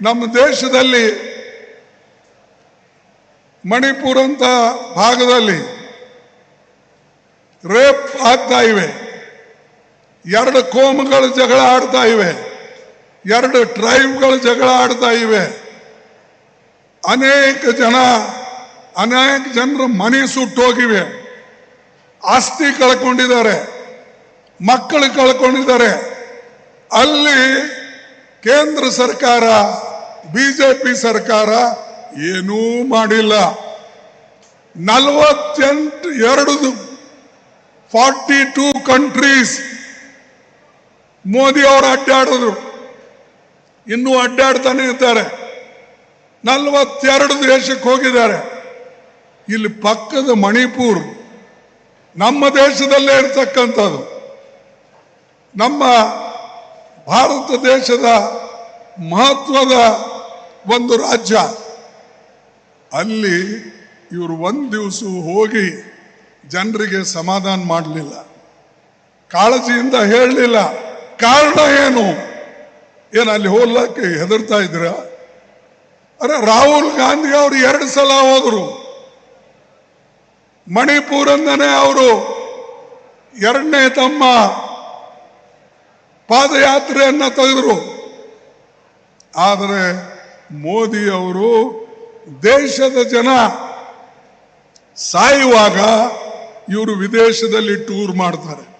ನಮ್ಮ ದೇಶದಲ್ಲಿ ಮಣಿಪುರ ಅಂತ ಭಾಗದಲ್ಲಿ ರೇಪ್ ಆಗ್ತಾ ಇವೆ. ಎರಡು ಕೋಮುಗಳು ಜಗಳ ಆಡ್ತಾ ಇವೆ. ಎರಡು ಟ್ರೈಬ್ಗಳು ಜಗಳ ಆಡ್ತಾ ಇವೆ. ಅನೇಕ ಜನ, ಅನೇಕ ಜನರ ಮನೆ ಸುಟ್ಟೋಗಿವೆ ಆಸ್ತಿ ಕಳ್ಕೊಂಡಿದ್ದಾರೆ. ಮಕ್ಕಳು ಕಳ್ಕೊಂಡಿದ್ದಾರೆ. ಅಲ್ಲಿ ಕೇಂದ್ರ ಸರ್ಕಾರ, ಬಿಜೆಪಿ ಸರ್ಕಾರ ಏನೂ ಮಾಡಿಲ್ಲ. ನಲವತ್ತೆಂಟು, ಎರಡು ಫಾರ್ಟಿ ಟೂ ಕಂಟ್ರೀಸ್ ಮೋದಿ ಅವರು ಅಡ್ಡಾಡಿದ್ರು. ಇನ್ನೂ ಅಡ್ಡಾಡ್ತಾನೆ ಇದ್ದಾರೆ. ನಲವತ್ತೆರಡು ದೇಶಕ್ಕೆ ಹೋಗಿದ್ದಾರೆ. ಇಲ್ಲಿ ಪಕ್ಕದ ಮಣಿಪುರ್, ನಮ್ಮ ದೇಶದಲ್ಲೇ ಇರ್ತಕ್ಕಂಥದ್ದು. ನಮ್ಮ ಭಾರತ ದೇಶದ ಮಹತ್ವದ ಒಂದು ರಾಜ್ಯ. ಅಲ್ಲಿ ಇವರು ಒಂದು ದಿವಸ ಹೋಗಿ ಜನರಿಗೆ ಸಮಾಧಾನ ಮಾಡಲಿಲ್ಲ. ಕಾಳಜಿಯಿಂದ ಹೇಳಲಿಲ್ಲ. ಕಾರಣ ಏನು? ಏನು ಅಲ್ಲಿ ಹೋಗ್ಲಕ್ಕೆ ಹೆದರ್ತಾ ಇದ್ರ ಅರೆ ರಾಹುಲ್ ಗಾಂಧಿ ಅವರು ಎರಡು ಸಲ ಹೋದರು. ಮಣಿಪುರಂದನೇ ಅವರು ಎರಡನೇ ತಮ್ಮ ಪಾದಯಾತ್ರೆಯನ್ನ ತೆಗೆದರು ಆದರೆ ಮೋದಿ ಅವರು ದೇಶದ ಜನ ಸಾಯುವಾಗ ಇವರು ವಿದೇಶದಲ್ಲಿ ಟೂರ್ ಮಾಡ್ತಾರೆ.